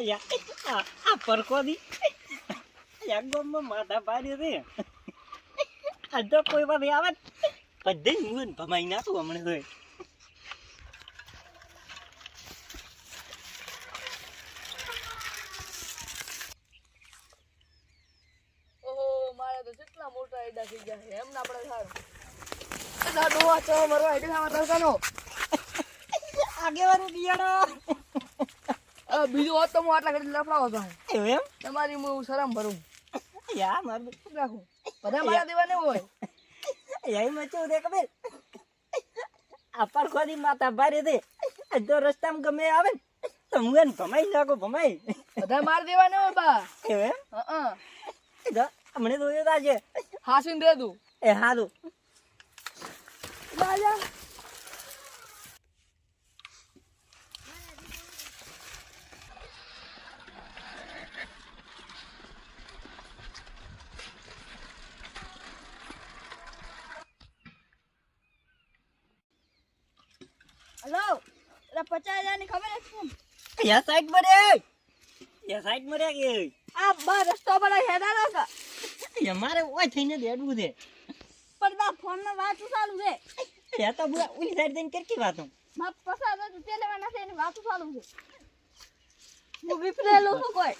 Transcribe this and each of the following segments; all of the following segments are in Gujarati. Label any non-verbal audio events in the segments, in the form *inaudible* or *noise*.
અલ્યા આ પરકો દી અલ્યા ગોમમાં માથા પાડી રે. આ તો કોઈ વાત આવે. બધે હું ભમાઈ નાખું હમણાં તો મારે તો કેટલા મોટા એડા થઈ ગયા છે એમને આપણે સારું એટલા ડોવા ચો મરવા આગેવાનું બિયાડો બીજું હોત તો હું આટલા ઘડી લફડાવો હતો એમ? તમારી હું શરમ ભરું. યા મારું રાખું? બધા મારા દેવા ને હોય. યાઈ મચું દે ખબર? આ ખોદી માતા ભારે દે જો રસ્તામાં ગમે આવે ને તો હું એને ભમાઈ નાખું ભમાઈ. બધા માર દેવા ને હોય બા. એમ? હા હમણે તો એ તાજે હાસીન દે તું એ હારું. રાજા હલો એટલે પચાસ હજારની ખબર છે યા સાઈડમાં રે યા સાઈડમાં રે કે આ બા રસ્તો પર હેડા ના યા મારે ઓય થઈને દેડવું છે. પણ બા ફોનમાં વાતું ચાલુ છે? યા તો બુઆ ઓલી સાઈડ જઈને કરકી વાતો? માર પસાર તો તે લેવાના છે એની વાતું ચાલુ છે? હું વિફરેલું છું કોઈ.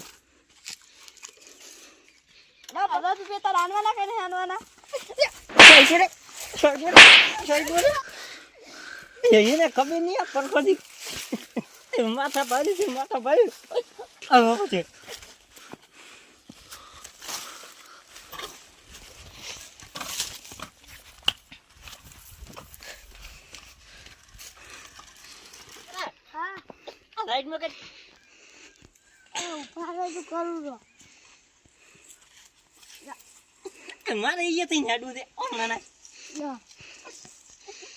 ના બધા તું તાર આનવાના કઈ નહીં સાઈડ રે સાઈડ રે સાઈડ રે એને ખબર નહીં પરકો દી માથા પાડી છે માથા પાડી. હવે પછી સાઈડમાં કઈ ઊભા રહે તું કરું તો મારે અહીંયા થઈને હેડવું છે. ઓ નાના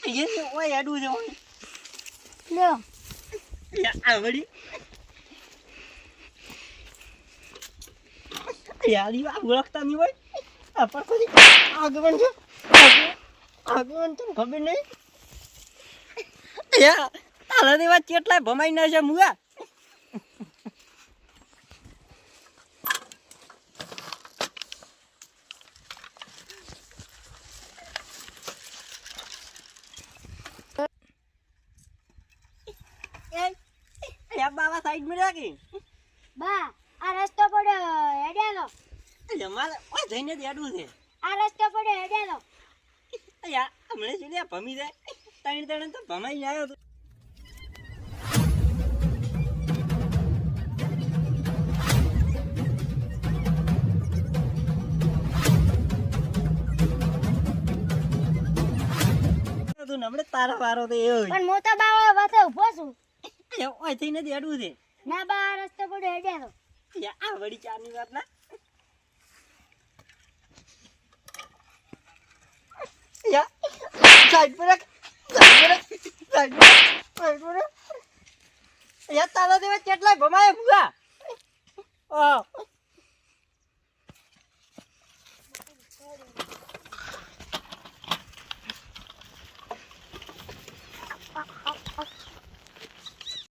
*laughs* લ્યો એને ઓય હેડવું છે ઓય. લ્યો યા આ વળી યારી આ ઓળખતા નહીં હોય આ પરકો દી આગમન છે આગમન- તને ખબર નહીં તારા દેવા કેટલાય ભમાઈ ના મુગા બાબા સાઈડમાં રાખી. બા આ રસ્તો પડ્યો હેડ્યાલો એટલે મારે ઓય જઈને દેડું છે. આ રસ્તો પડ્યો હેડ્યાલો યા હમણે શું ભમી જાય. ત્રણ ત્રણ તો ભમાઈ આવ્યો તો. તું હમણાં તારા વારો તો એવો પણ મોટા બાવા પાસે ઊભો છું. ઓય થઈને જ હેડવું છે. ના બા રસ્તો પડ્યો હેડ્યાલો તો આ વળી ચાની વાત ના. યા સાઈડ પર સાઈડ પર સાઈડ પર રાખ, સાઈડ પર રાખ. યા તારા દેવા કેટલાય ભમાય ભૂગા. ઓ